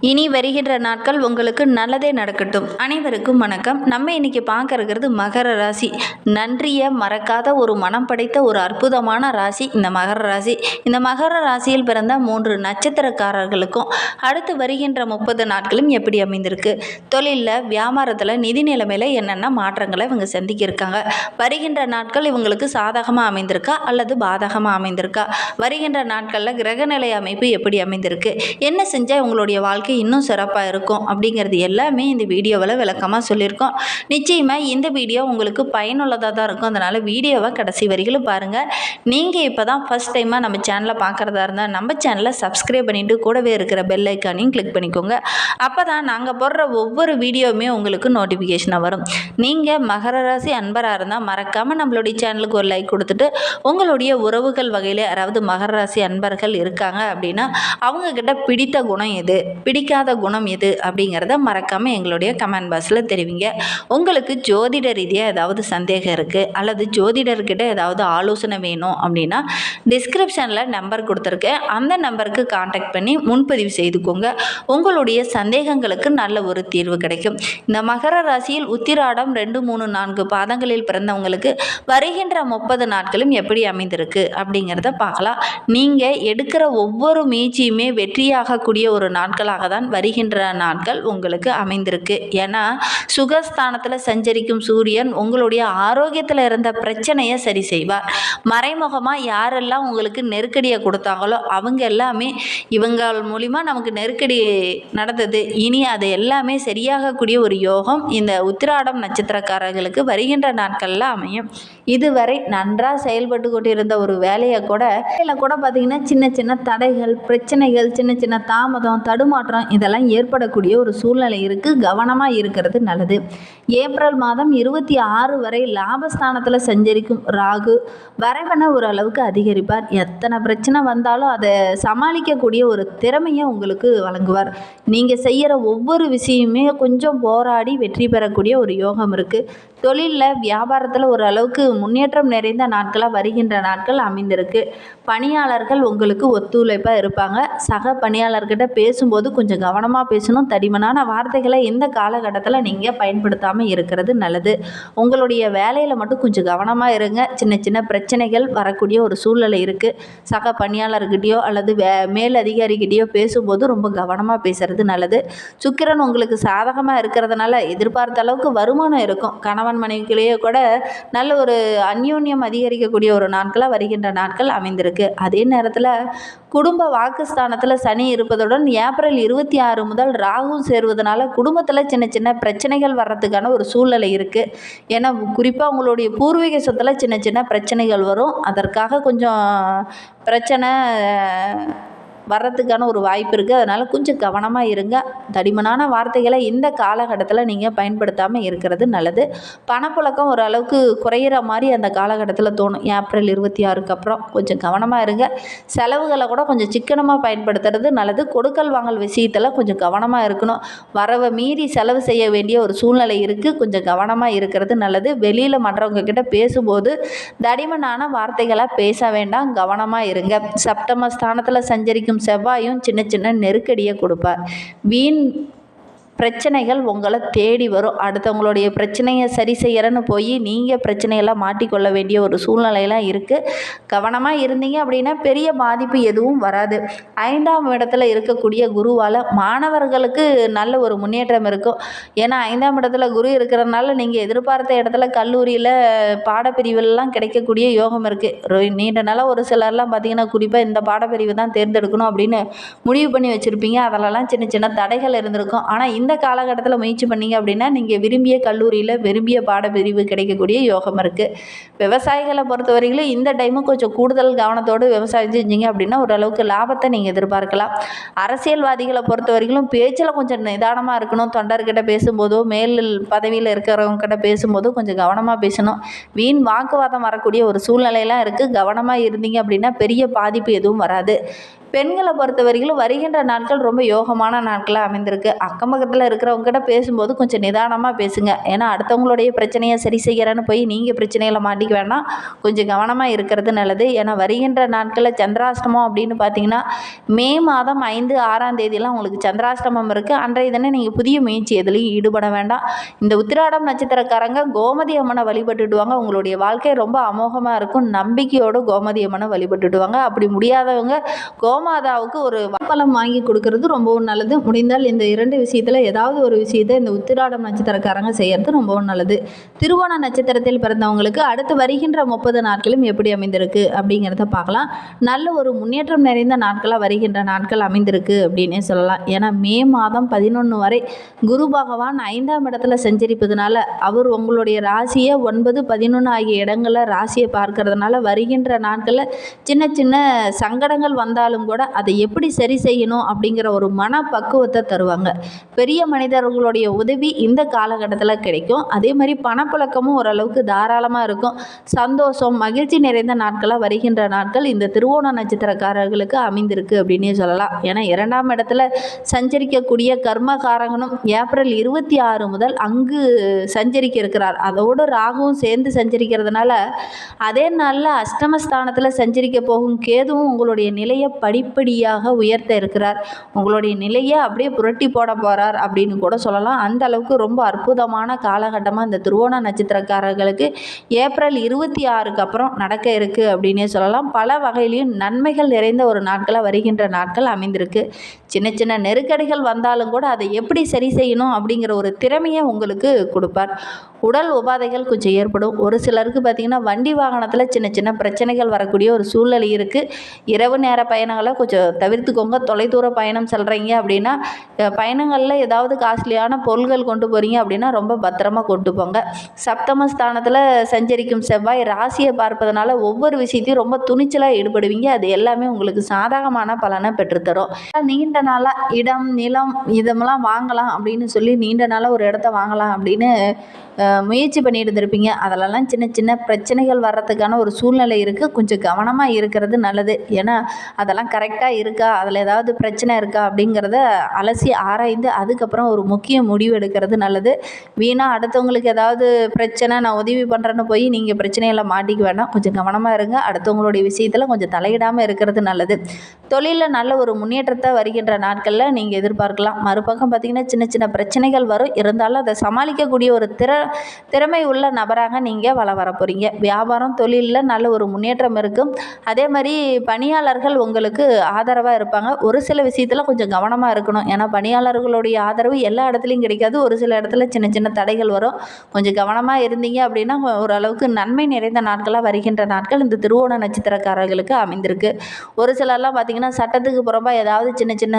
இனி வருகின்ற நாட்கள் உங்களுக்கு நல்லதே நடக்கட்டும். அனைவருக்கும் வணக்கம். நம்ம இன்னைக்கு பார்க்க இருக்கிறது மகர ராசி. நன்றியை மறக்காத ஒரு மனம் படைத்த ஒரு அற்புதமான ராசி இந்த மகர ராசி. இந்த மகர ராசியில் பிறந்த மூன்று நட்சத்திரக்காரர்களுக்கும் அடுத்து வருகின்ற முப்பது நாட்களும் எப்படி அமைந்திருக்கு? தொழிலில் வியாபாரத்தில் நிதி நிலைமையில் என்னென்ன மாற்றங்களை இவங்க சந்திக்கிருக்காங்க? வருகின்ற நாட்கள் இவங்களுக்கு சாதகமாக அமைந்திருக்கா? அல்லது பாதகமாக அமைந்திருக்கா? வருகின்ற நாட்களில் கிரகநிலை அமைப்பு எப்படி அமைந்திருக்கு? என்ன செஞ்சால் உங்களுடைய வாழ்க்கை இன்னும் சிறப்பாக இருக்கும் அப்படிங்கிறது எல்லாமே இந்த வீடியோவில் விளக்கமாக சொல்லியிருக்கோம். நிச்சயமாக இந்த வீடியோ உங்களுக்கு பயனுள்ளதாக தான் இருக்கும். அதனால் வீடியோவை கடைசி வரிகளும் பாருங்கள் நீங்கள் இப்போ தான் ஃபஸ்ட் டைமாக நம்ம சேனலை பார்க்குறதா இருந்தால் நம்ம சேனலை சப்ஸ்கிரைப் பண்ணிவிட்டு கூடவே இருக்கிற பெல் ஐக்கானையும் கிளிக் பண்ணிக்கோங்க. அப்போ தான் நாங்கள் போடுற ஒவ்வொரு வீடியோவுமே உங்களுக்கு நோட்டிஃபிகேஷனாக வரும். நீங்கள் மகர ராசி அன்பராக இருந்தால் மறக்காமல் நம்மளுடைய சேனலுக்கு ஒரு லைக் கொடுத்துட்டு உங்களுடைய உறவுகள் வகையில் யாராவது மகர ராசி அன்பர்கள் இருக்காங்க அப்படின்னா அவங்கக்கிட்ட பிடித்த குணம் எது? பிடிக்காத குணம் எது அப்படிங்கிறத மறக்காமல் எங்களுடைய கமெண்ட் பாக்ஸில் தெரிவிங்க. உங்களுக்கு ஜோதிட ரீதியாக ஏதாவது சந்தேகம் இருக்குது அல்லது ஜோதிடர்கிட்ட ஏதாவது ஆலோசனை வேணும் அப்படின்னா டிஸ்கிரிப்ஷனில் நம்பர் கொடுத்துருக்கேன். அந்த நம்பருக்கு காண்டாக்ட் பண்ணி முன்பதிவு செய்துக்கோங்க. உங்களுடைய சந்தேகங்களுக்கு நல்ல ஒரு தீர்வு கிடைக்கும். இந்த மகர ராசியில் உத்திராடம் ரெண்டு மூணு நான்கு பாதங்களில் பிறந்தவங்களுக்கு வருகின்ற முப்பது நாட்களும் எப்படி அமைந்திருக்கு அப்படிங்கிறத பார்க்கலாம். நீங்கள் எடுக்கிற ஒவ்வொரு முயற்சியுமே வெற்றியாகக்கூடிய ஒரு நாட்கள் நாட்களாக தான் வருகின்ற நாட்கள் உங்களுக்கு அமைந்திருக்கு. ஏன்னா சுகஸ்தானத்தில் சஞ்சரிக்கும் சூரியன் உங்களுடைய ஆரோக்கியத்தில் இருந்த பிரச்சனையை சரி செய்வார். மறைமுகமாக யாரெல்லாம் உங்களுக்கு நெருக்கடியை கொடுத்தாங்களோ அவங்க எல்லாமே இவங்கள் மூலிமா நமக்கு நெருக்கடி நடந்தது. இனி அது எல்லாமே சரியாகக்கூடிய ஒரு யோகம் இந்த உத்திராடம் நட்சத்திரக்காரர்களுக்கு வருகின்ற நாட்களில் அமையும். இதுவரை நன்றாக செயல்பட்டு கொண்டிருந்த ஒரு வேலையை கூட வேலையில் கூட பார்த்திங்கன்னா சின்ன சின்ன தடைகள் பிரச்சனைகள் சின்ன சின்ன தாமதம் தடுமாற்றம் இதெல்லாம் ஏற்படக்கூடிய ஒரு சூழ்நிலை இருக்குது கவனமாக இருக்கிறது நல்லது. ஏப்ரல் மாதம் இருபத்தி ஆறு வரை லாபஸ்தானத்தில் சஞ்சரிக்கும் ராகு வரவனை ஓரளவுக்கு அதிகரிப்பார். எத்தனை பிரச்சனை வந்தாலும் அதை சமாளிக்கக்கூடிய ஒரு திறமையை உங்களுக்கு வழங்குவார். நீங்கள் செய்கிற ஒவ்வொரு விஷயமே கொஞ்சம் போராடி வெற்றி பெறக்கூடிய ஒரு யோகம் இருக்குது தொழிலில் வியாபாரத்தில் ஓரளவுக்கு முன்னேற்றம் நிறைந்த நாட்களாக வருகின்ற நாட்கள் அமைந்திருக்கு. பணியாளர்கள் உங்களுக்கு ஒத்துழைப்பாக இருப்பாங்க. சக பணியாளர்கிட்ட பேசும்போது கொஞ்சம் கவனமாக பேசணும். தடிமனான வார்த்தைகளை இந்த காலகட்டத்தில் நீங்கள் பயன்படுத்தாமல் இருக்கிறது நல்லது. உங்களுடைய வேலையில் மட்டும் கொஞ்சம் கவனமாக இருங்க. சின்ன சின்ன பிரச்சனைகள் வரக்கூடிய ஒரு சூழ்நிலை இருக்குது சக பணியாளர்கிட்டயோ அல்லது வே மேல் அதிகாரிகிட்டயோ பேசும்போது ரொம்ப கவனமாக பேசுகிறது நல்லது. சுக்கிரன் உங்களுக்கு சாதகமாக இருக்கிறதுனால எதிர்பார்த்த அளவுக்கு வருமானம் இருக்கும். கணவன் மனைவிக்குள்ளேயே கூட நல்ல ஒரு அந்யோன்யம் அதிகரிக்கக்கூடிய ஒரு நாட்களாக வருகின்ற நாட்கள் அமைந்திருக்கு. அதே நேரத்தில் குடும்ப வாக்குஸ்தானத்தில் சனி இருப்பதுடன் ஏப்ரல் இருபத்தி ஆறு முதல் ராகு சேருவதனால குடும்பத்தில் சின்ன சின்ன பிரச்சனைகள் வர்றதுக்கான ஒரு சூழ்நிலை இருக்குது ஏன்னா குறிப்பாக உங்களுடைய பூர்வீக சொத்தில் சின்ன சின்ன பிரச்சனைகள் வரும். அதற்காக கொஞ்சம் பிரச்சனை வர்றதுக்கான ஒரு வாய்ப்பு இருக்குது அதனால் கொஞ்சம் கவனமாக இருங்க. தடிமனான வார்த்தைகளை இந்த காலகட்டத்தில் நீங்கள் பயன்படுத்தாமல் இருக்கிறது நல்லது. பணப்புழக்கம் ஓரளவுக்கு குறையிற மாதிரி அந்த காலகட்டத்தில் தோணும். ஏப்ரல் இருபத்தி ஆறுக்கு அப்புறம் கொஞ்சம் கவனமாக இருங்க. செலவுகளை கூட கொஞ்சம் சிக்கனமாக பயன்படுத்துறது நல்லது. கொடுக்கல் வாங்கல் விஷயத்தில் கொஞ்சம் கவனமாக இருக்கணும். வரவை மீறி செலவு செய்ய வேண்டிய ஒரு சூழ்நிலை இருக்குது கொஞ்சம் கவனமாக இருக்கிறது நல்லது. வெளியில் மற்றவங்க கிட்ட பேசும்போது தடிமனான வார்த்தைகளாக பேச வேண்டாம். கவனமாக இருங்க. சப்தம ஸ்தானத்தில் சஞ்சரிக்கும் செவ்வாயும் சின்ன சின்ன நெருக்கடியை கொடுப்பார். வீண் பிரச்சனைகள் உங்களை தேடி வரும். அடுத்தவங்களுடைய பிரச்சனையை சரி செய்கிறன்னு போய் நீங்கள் பிரச்சனையெல்லாம் மாட்டிக்கொள்ள வேண்டிய ஒரு சூழ்நிலையெல்லாம் இருக்குது கவனமாக இருந்தீங்க அப்படின்னா பெரிய பாதிப்பு எதுவும் வராது. ஐந்தாம் இடத்துல இருக்கக்கூடிய குருவால் மாணவர்களுக்கு நல்ல ஒரு முன்னேற்றம் இருக்கும். ஏன்னா ஐந்தாம் இடத்துல குரு இருக்கிறதுனால நீங்கள் எதிர்பார்த்த இடத்துல கல்லூரியில் பாடப்பிரிவுலாம் கிடைக்கக்கூடிய யோகம் இருக்குது நீண்ட நாளாக ஒரு சிலர்லாம் பார்த்தீங்கன்னா குறிப்பாக இந்த பாடப்பிரிவு தான் தேர்ந்தெடுக்கணும் அப்படின்னு முடிவு பண்ணி வச்சுருப்பீங்க. அதிலலாம் சின்ன சின்ன தடைகள் இருந்திருக்கும். ஆனால் இந்த காலகட்டத்தில் முயற்சி பண்ணீங்க அப்படின்னா நீங்கள் விரும்பிய கல்லூரியில் விரும்பிய பாடப்பிரிவு கிடைக்கக்கூடிய யோகம் இருக்குது விவசாயிகளை பொறுத்த வரையிலும் இந்த டைமும் கொஞ்சம் கூடுதல் கவனத்தோடு விவசாயம் செஞ்சீங்க அப்படின்னா ஓரளவுக்கு லாபத்தை நீங்கள் எதிர்பார்க்கலாம். அரசியல்வாதிகளை பொறுத்த வரைக்கும் பேச்சில் கொஞ்சம் நிதானமாக இருக்கணும். தொண்டர்கிட்ட பேசும்போதோ மேல் பதவியில் இருக்கிறவங்ககிட்ட பேசும்போதோ கொஞ்சம் கவனமாக பேசணும். வீண் வாக்குவாதம் வரக்கூடிய ஒரு சூழ்நிலையெல்லாம் இருக்குது கவனமாக இருந்தீங்க அப்படின்னா பெரிய பாதிப்பு எதுவும் வராது. பெண்களை பொறுத்த வரைக்கும் வருகின்ற நாட்கள் ரொம்ப யோகமான நாட்களாக அமைந்திருக்கு. அக்கம் பக்கத்தில் இருக்கிறவங்ககிட்ட பேசும்போது கொஞ்சம் நிதானமாக பேசுங்க. ஏன்னா அடுத்தவங்களுடைய பிரச்சனையை சரி செய்கிறேன்னு போய் நீங்கள் பிரச்சனையில் மாட்டிக்க வேணாம். கொஞ்சம் கவனமாக இருக்கிறது நல்லது. ஏன்னா வருகின்ற நாட்களில் சந்திராஷ்டமம் அப்படின்னு பார்த்தீங்கன்னா மே மாதம் ஐந்து ஆறாம் தேதியெல்லாம் உங்களுக்கு சந்திராஷ்டமம் இருக்குது அன்றைய தினம் நீங்கள் புதிய முயற்சி எதுலேயும் ஈடுபட வேண்டாம். இந்த உத்திராடம் நட்சத்திரக்காரங்க கோமதி அம்மனை வழிபட்டுடுவாங்க உங்களுடைய வாழ்க்கை ரொம்ப அமோகமாக இருக்கும். நம்பிக்கையோடு கோமதி அம்மனை வழிபட்டுடுவாங்க அப்படி முடியாதவங்க கோ கோமாதாவுக்கு ஒரு பழம் வாங்கி கொடுக்கறது ரொம்பவும் நல்லது. முடிந்தால் இந்த இரண்டு விஷயத்தில் ஏதாவது ஒரு விஷயத்தை இந்த உத்திராடம் நட்சத்திரக்காரங்க செய்கிறது ரொம்பவும் நல்லது. திருவோண நட்சத்திரத்தில் பிறந்தவங்களுக்கு அடுத்து வருகின்ற முப்பது நாட்களும் எப்படி அமைந்திருக்கு அப்படிங்கிறத பார்க்கலாம். நல்ல ஒரு முன்னேற்றம் நிறைந்த நாட்களாக வருகின்ற நாட்கள் அமைந்திருக்கு அப்படின்னே சொல்லலாம். ஏன்னா மே மாதம் பதினொன்று வரை குரு பகவான் ஐந்தாம் இடத்துல சஞ்சரிப்பதுனால அவர் உங்களுடைய ராசியை ஒன்பது பதினொன்று ஆகிய இடங்களில் ராசியை பார்க்கறதுனால வருகின்ற நாட்களில் சின்ன சின்ன சங்கடங்கள் வந்தாலும் கூட அதை எப்படி சரி செய்யணும் அப்படிங்கிற ஒரு மனப்பக்குவத்தை தருவாங்க. பெரிய மனிதர்களுடைய உதவி இந்த காலகட்டத்தில் கிடைக்கும். அதே மாதிரி பணப்புழக்கமும் ஓரளவுக்கு தாராளமாக இருக்கும். சந்தோஷம் மகிழ்ச்சி நிறைந்த நாட்களாக வருகின்ற நாட்கள் இந்த திருவோண நட்சத்திரக்காரர்களுக்கு அமைந்திருக்கு அப்படின்னே சொல்லலாம். ஏன்னா இரண்டாம் இடத்துல சஞ்சரிக்கக்கூடிய கர்மகாரகனும் ஏப்ரல் இருபத்தி ஆறு முதல் அங்கு சஞ்சரிக்க இருக்கிறார் அதோடு ராகுவும் சேர்ந்து சஞ்சரிக்கிறதுனால அதே நாளில் அஷ்டமஸ்தானத்தில் சஞ்சரிக்க போகும் கேதுவும் உங்களுடைய நிலையை படி படிப்படியாக உயர்த்த இருக்கிறார். உங்களுடைய நிலையை அப்படியே புரட்டி போட போகிறார் அப்படின்னு கூட சொல்லலாம். அந்த அளவுக்கு ரொம்ப அற்புதமான காலகட்டமாக இந்த திருவோண நட்சத்திரக்காரர்களுக்கு ஏப்ரல் இருபத்தி ஆறுக்கு அப்புறம் நடக்க இருக்குது அப்படின்னே சொல்லலாம். பல வகையிலையும் நன்மைகள் நிறைந்த ஒரு நாட்களாக வருகின்ற நாட்கள் அமைந்திருக்கு. சின்ன சின்ன நெருக்கடிகள் வந்தாலும் கூட அதை எப்படி சரி செய்யணும் அப்படிங்கிற ஒரு திறமையை உங்களுக்கு கொடுப்பார். உடல் உபாதைகள் கொஞ்சம் ஏற்படும். ஒரு சிலருக்கு பார்த்திங்கன்னா வண்டி வாகனத்தில் சின்ன சின்ன பிரச்சனைகள் வரக்கூடிய ஒரு சூழ்நிலை இருக்குது இரவு நேர பயணங்களை கொஞ்சம் தவிர்த்துக்கோங்க. தொலைதூர பயணம் செல்கிறீங்க அப்படின்னா பயணங்களில் ஏதாவது காஸ்ட்லியான பொருள்கள் கொண்டு போகிறீங்க அப்படின்னா ரொம்ப பத்திரமா கொண்டு போங்க. சப்தம ஸ்தானத்தில் சஞ்சரிக்கும் செவ்வாய் ராசியை பார்ப்பதனால ஒவ்வொரு விஷயத்தையும் ரொம்ப துணிச்சலாக ஈடுபடுவீங்க. அது எல்லாமே உங்களுக்கு சாதகமான பலனை பெற்றுத்தரும். நீண்ட நாளாக இடம் நிலம் இதெல்லாம் வாங்கலாம் அப்படின்னு சொல்லி நீண்ட நாளாக ஒரு இடத்த வாங்கலாம் அப்படின்னு முயற்சி பண்ணிட்டு இருந்திருப்பீங்க அதிலலாம் சின்ன சின்ன பிரச்சனைகள் வர்றதுக்கான ஒரு சூழ்நிலை இருக்குது கொஞ்சம் கவனமாக இருக்கிறது நல்லது. ஏன்னா அதெல்லாம் கரெக்டாக இருக்கா? அதில் ஏதாவது பிரச்சனை இருக்கா? அப்படிங்கிறத அலசி ஆராய்ந்து அதுக்கப்புறம் ஒரு முக்கிய முடிவு எடுக்கிறது நல்லது. வீணாக அடுத்தவங்களுக்கு ஏதாவது பிரச்சனை நான் உதவி பண்ணுறேன்னு போய் நீங்கள் பிரச்சனையெல்லாம் மாட்டிக்க வேண்டாம் கொஞ்சம் கவனமாக இருங்க. அடுத்தவங்களுடைய விஷயத்தில் கொஞ்சம் தலையிடாமல் இருக்கிறது நல்லது. தொழிலில் நல்ல ஒரு முன்னேற்றத்தை வருகின்ற நாட்களில் நீங்கள் எதிர்பார்க்கலாம். மறுபக்கம் பார்த்திங்கன்னா சின்ன சின்ன பிரச்சனைகள் வரும். இருந்தாலும் அதை சமாளிக்கக்கூடிய ஒரு திற திறமை உள்ள நபராக நீங்கள் வள வர போகிறீங்க வியாபாரம் தொழிலில் நல்ல ஒரு முன்னேற்றம் இருக்கும். அதே மாதிரி பணியாளர்கள் உங்களுக்கு ஆதரவாக இருப்பாங்க. ஒரு சில விஷயத்தில் கொஞ்சம் கவனமாக இருக்கணும். ஏன்னா பணியாளர்களுடைய ஆதரவு எல்லா இடத்துலையும் கிடைக்காது. ஒரு சில இடத்துல சின்ன சின்ன தடைகள் வரும். கொஞ்சம் கவனமாக இருந்தீங்க அப்படின்னா ஓரளவுக்கு நன்மை நிறைந்த நாட்களாக வருகின்ற நாட்கள் இந்த திருவோண நட்சத்திரக்காரர்களுக்கு அமைந்திருக்கு. ஒரு சிலர்லாம் பார்த்திங்கன்னா சட்டத்துக்கு புறம்பாக ஏதாவது சின்ன சின்ன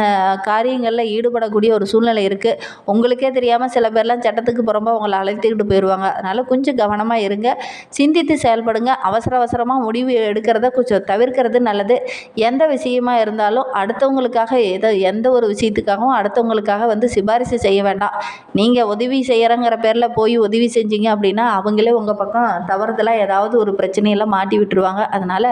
காரியங்களில் ஈடுபடக்கூடிய ஒரு சூழ்நிலை இருக்குது உங்களுக்கே தெரியாமல் சில பேர்லாம் சட்டத்துக்கு புறம்பாக உங்களை அழைத்துக்கிட்டு போயிடுவாங்க அதனால் கொஞ்சம் கவனமாக இருங்க. சிந்தித்து செயல்படுங்க. அவசர அவசரமாக முடிவு எடுக்கிறத கொஞ்சம் தவிர்க்கிறது நல்லது. எந்த விஷயம் இருந்தாலும் அடுத்தவங்களுக்காக எதை எந்த ஒரு விஷயத்துக்காகவும் அடுத்தவங்களுக்காக வந்து சிபாரிசு செய்ய வேண்டாம். நீங்கள் உதவி செய்கிறங்கிற பேரில் போய் உதவி செஞ்சீங்க அப்படின்னா அவங்களே உங்கள் பக்கம் தவறுதலாக ஏதாவது ஒரு பிரச்சனையெல்லாம் மாட்டி விட்டுருவாங்க. அதனால்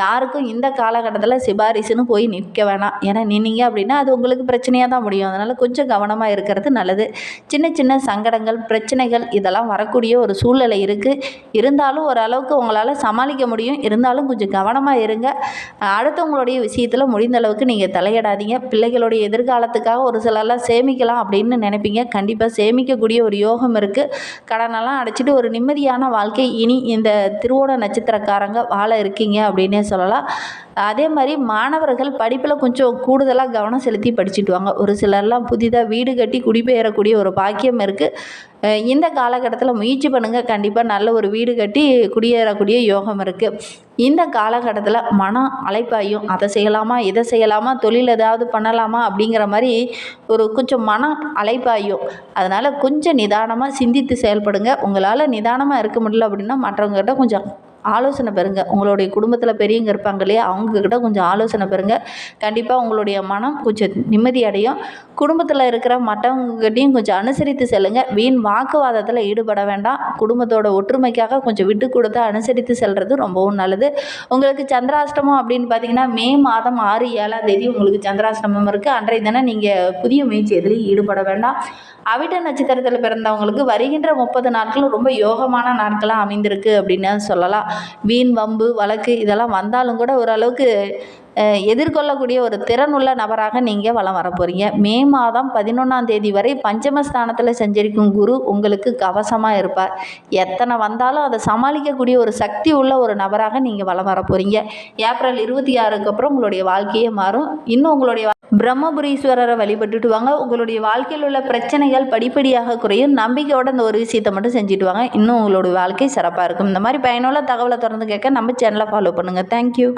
யாருக்கும் இந்த காலகட்டத்தில் சிபாரிசுன்னு போய் நிற்க வேணாம். ஏன்னா நின்னீங்க அப்படின்னா அது உங்களுக்கு பிரச்சனையாக தான் முடியும். அதனால் கொஞ்சம் கவனமாக இருக்கிறது நல்லது. சின்ன சின்ன சங்கடங்கள் பிரச்சனைகள் இதெல்லாம் வரக்கூடிய ஒரு சூழ்நிலை இருக்குது இருந்தாலும் ஓரளவுக்கு உங்களால் சமாளிக்க முடியும். இருந்தாலும் கொஞ்சம் கவனமாக இருங்க. அடுத்தவங்களுடைய விஷயம் விஷயத்தில் முடிந்த அளவுக்கு நீங்கள் தலையிடாதீங்க. பிள்ளைகளுடைய எதிர்காலத்துக்காக ஒரு சிலர்லாம் சேமிக்கலாம் அப்படின்னு நினைப்பீங்க. கண்டிப்பாக சேமிக்கக்கூடிய ஒரு யோகம் இருக்குது கடனெல்லாம் அடைச்சிட்டு ஒரு நிம்மதியான வாழ்க்கை இனி இந்த திருவோண நட்சத்திரக்காரங்க வாழ இருக்கீங்க அப்படின்னே சொல்லலாம். அதே மாதிரி மாணவர்கள் படிப்பில் கொஞ்சம் கூடுதலாக கவனம் செலுத்தி படிச்சுட்டு வாங்க. ஒரு சிலர்லாம் புதிதாக வீடு கட்டி குடிபெயரக்கூடிய ஒரு பாக்கியம் இருக்குது இந்த காலகட்டத்தில் முயற்சி பண்ணுங்கள் கண்டிப்பாக நல்ல ஒரு வீடு கட்டி குடியேறக்கூடிய யோகம் இருக்குது இந்த காலகட்டத்தில் மனம் அலைப்பாயும் அதை செய்யலாமா இதை செய்யலாமா தொழில் ஏதாவது பண்ணலாமா அப்படிங்கிற மாதிரி ஒரு கொஞ்சம் மனம் அலைப்பாயும் அதனால் கொஞ்சம் நிதானமாக சிந்தித்து செயல்படுங்க. உங்களால் நிதானமாக இருக்க முடியல அப்படின்னா மற்றவங்ககிட்ட கொஞ்சம் ஆலோசனை பெறுங்க. உங்களுடைய குடும்பத்தில் பெரியவங்க இருப்பாங்க இல்லையா அவங்கக்கிட்ட கொஞ்சம் ஆலோசனை பெறுங்க. கண்டிப்பாக உங்களுடைய மனம் கொஞ்சம் நிம்மதி அடையும். குடும்பத்தில் இருக்கிற மற்றவங்ககிட்டையும் கொஞ்சம் அனுசரித்து செல்லுங்க. வீண் வாக்குவாதத்தில் ஈடுபட வேண்டாம். குடும்பத்தோட ஒற்றுமைக்காக கொஞ்சம் விட்டு கொடுத்து அனுசரித்து செல்வது ரொம்பவும் நல்லது. உங்களுக்கு சந்திராஷ்டமம் அப்படின்னு பார்த்தீங்கன்னா மே மாதம் ஆறு ஏழாம் தேதி உங்களுக்கு சந்திராஷ்டமம் இருக்குது அன்றைய தினம் நீங்கள் புதிய முயற்சி எதிலையும் ஈடுபட வேண்டாம். அவிட்ட நட்சத்திரத்தில் பிறந்தவங்களுக்கு வருகின்ற முப்பது நாட்களும் ரொம்ப யோகமான நாட்களாக அமைந்திருக்கு அப்படின்னு சொல்லலாம். வீண் வம்பு வழக்கு இதெல்லாம் வந்தாலும் கூட ஓரளவுக்கு எதிர்கொள்ளக்கூடிய ஒரு திறனுள்ள நபராக நீங்கள் வளம் வர போகிறீங்க மே மாதம் பதினொன்றாம் தேதி வரை பஞ்சமஸ்தானத்தில் செஞ்சிருக்கும் குரு உங்களுக்கு கவசமாக இருப்பார். எத்தனை வந்தாலும் அதை சமாளிக்கக்கூடிய ஒரு சக்தி உள்ள ஒரு நபராக நீங்கள் வளம் வர போகிறீங்க ஏப்ரல் இருபத்தி ஆறுக்கு அப்புறம் உங்களுடைய வாழ்க்கையே மாறும். இன்னும் உங்களுடைய பிரம்மபுரீஸ்வரரை வழிபட்டுட்டு வாங்க. உங்களுடைய வாழ்க்கையில் உள்ள பிரச்சனைகள் படிப்படியாக குறையும். நம்பிக்கையோட இந்த ஒரு விஷயத்தை மட்டும் செஞ்சுட்டு வாங்க. இன்னும் உங்களுடைய வாழ்க்கை சிறப்பாக இருக்கும். இந்த மாதிரி பயனுள்ள தகவலை தொடர்ந்து கேட்க நம்ம சேனலை ஃபாலோ பண்ணுங்கள் தேங்க்யூ